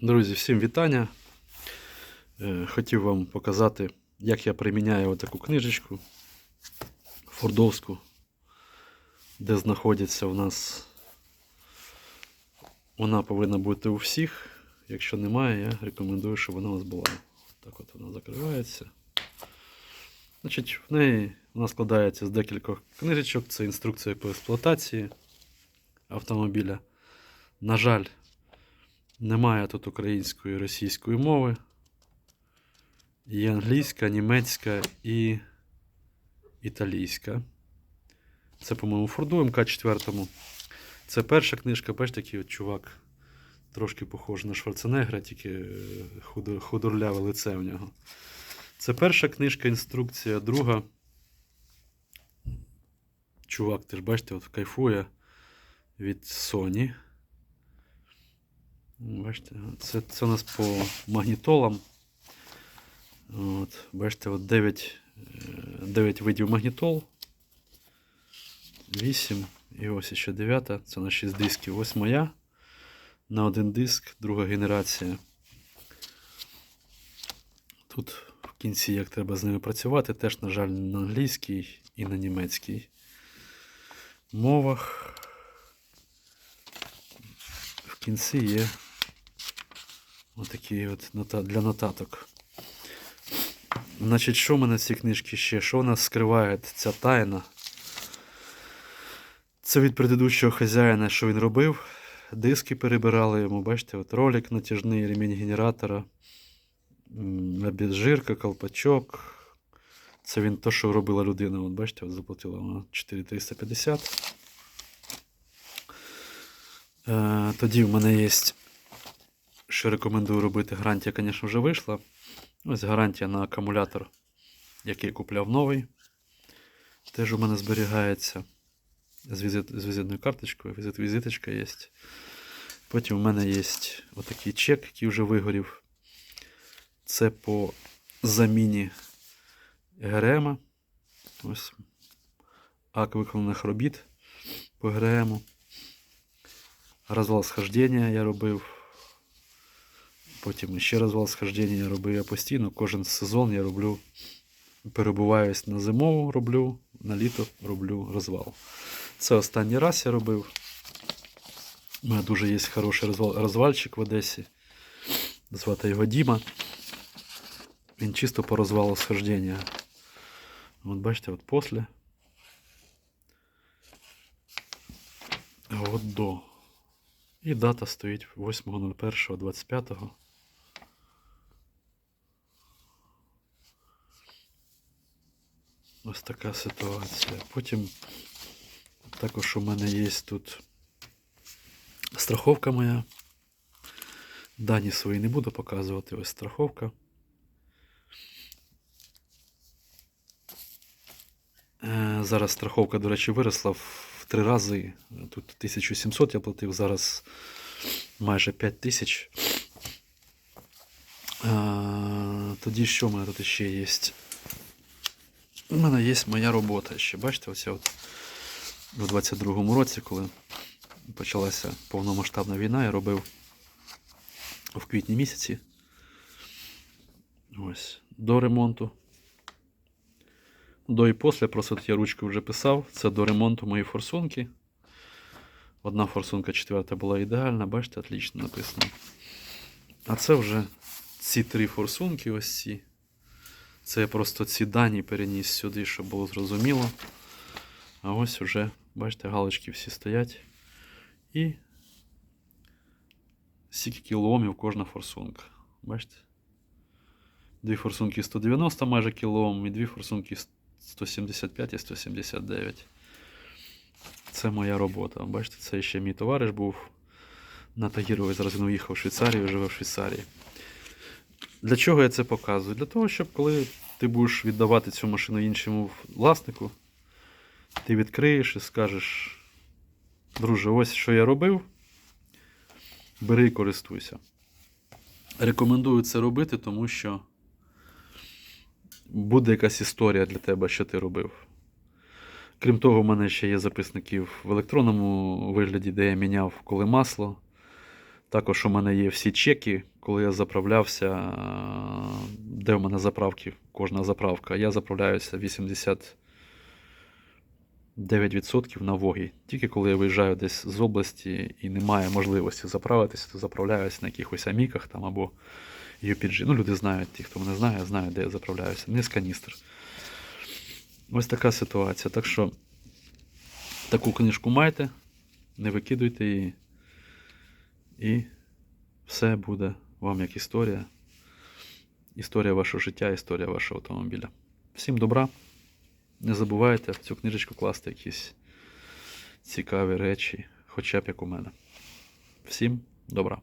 Друзі, всім вітання. Е, Хотів вам показати, як я приміняю таку книжечку фордовську, де знаходиться у нас. Вона повинна бути у всіх. Якщо немає, я рекомендую, щоб вона у нас була. Так от вона закривається. Значить, в неї вона складається з декількох книжечок. Це інструкція по експлуатації автомобіля. На жаль, немає тут української і російської мови. Є англійська, німецька і італійська. Це, по-моєму, Форду МК-4. Це перша книжка, бачите, такий от чувак. Трошки похожий на Шварценеггера, тільки е, худорляве лице в нього. Це перша книжка, інструкція, друга. Чувак, ти ж бачите, от кайфує від Sony. Бачите, це, це у нас по магнітолам. От, бачите, от 9, 9 видів магнітол. 8. І ось ще 9. Це на 6 дисків. Ось моя. На один диск, друга генерація. Тут в кінці, як треба з ними працювати, теж, на жаль, на англійській і на німецькій мовах. В кінці є Отакі от для нотаток. Значить, що в мене в цій книжці ще? Що в нас скриває ця тайна? Це від предыдущого хазяїна, що він робив. Диски перебирали йому, бачите, от ролик натяжний, ремінь генератора, обезжирка, колпачок. Це він то, що робила людина. От бачите, от заплатила вона 4350. Е, тоді в мене є що рекомендую робити. Гарантія, звісно, вже вийшла. Ось гарантія на акумулятор, який купляв новий. Теж у мене зберігається з, візит, з візитною карточкою. Візит, візиточка є. Потім у мене є отакий чек, який вже вигорів. Це по заміні ГРМ. Ось акт виконаних робіт по ГРМ. Розвал схождення я робив. Потім ще розвал схождення я робив я постійно. Кожен сезон я роблю, перебуваюсь на зимову, роблю, на літо роблю розвал. Це останній раз я робив. У мене дуже є хороший розвал, розвальчик в Одесі. Звати його Діма. Він чисто по розвалу схождення. От бачите, от після. От до. І дата стоїть 8.01.25. Ось така ситуація. Потім також у мене є тут страховка моя. Дані свої не буду показувати. Ось страховка. Е, Зараз страховка, до речі, виросла в три рази. Тут 1700 я платив, зараз майже 5000. Е, Тоді що в мене тут ще є? У мене є моя робота ще. Бачите, оця от у 22-му році, коли почалася повномасштабна війна, я робив в квітні місяці. Ось, до ремонту. До і після, просто я ручкою вже писав. Це до ремонту мої форсунки. Одна форсунка четверта була ідеальна, бачите, отлично написано. А це вже ці три форсунки, ось ці. Це я просто ці дані переніс сюди, щоб було зрозуміло. А ось вже, бачите, галочки всі стоять. І скільки кілоомів кожна форсунка. Бачите? Дві форсунки 190 майже кілоом і дві форсунки 175 і 179. Це моя робота. Бачите, це ще мій товариш був на Тагірові. Зараз він уїхав в Швейцарію, живе в Швейцарії. Для чого я це показую? Для того, щоб коли ти будеш віддавати цю машину іншому власнику, ти відкриєш і скажеш, друже, ось що я робив. Бери і користуйся. Рекомендую це робити, тому що буде якась історія для тебе, що ти робив. Крім того, в мене ще є записників в електронному вигляді, де я міняв коли масло, Також у мене є всі чеки, коли я заправлявся, де в мене заправки, кожна заправка. Я заправляюся 89% на Вогі. Тільки коли я виїжджаю десь з області і немає можливості заправитися, то заправляюся на якихось аміках там або UPG. Ну, люди знають, ті, хто мене знає, знають, де я заправляюся. Не з каністр. Ось така ситуація. Так що таку книжку майте, не викидуйте її. І все буде вам як історія. Історія вашого життя, історія вашого автомобіля. Всім добра. Не забувайте в цю книжечку класти якісь цікаві речі, хоча б як у мене. Всім добра.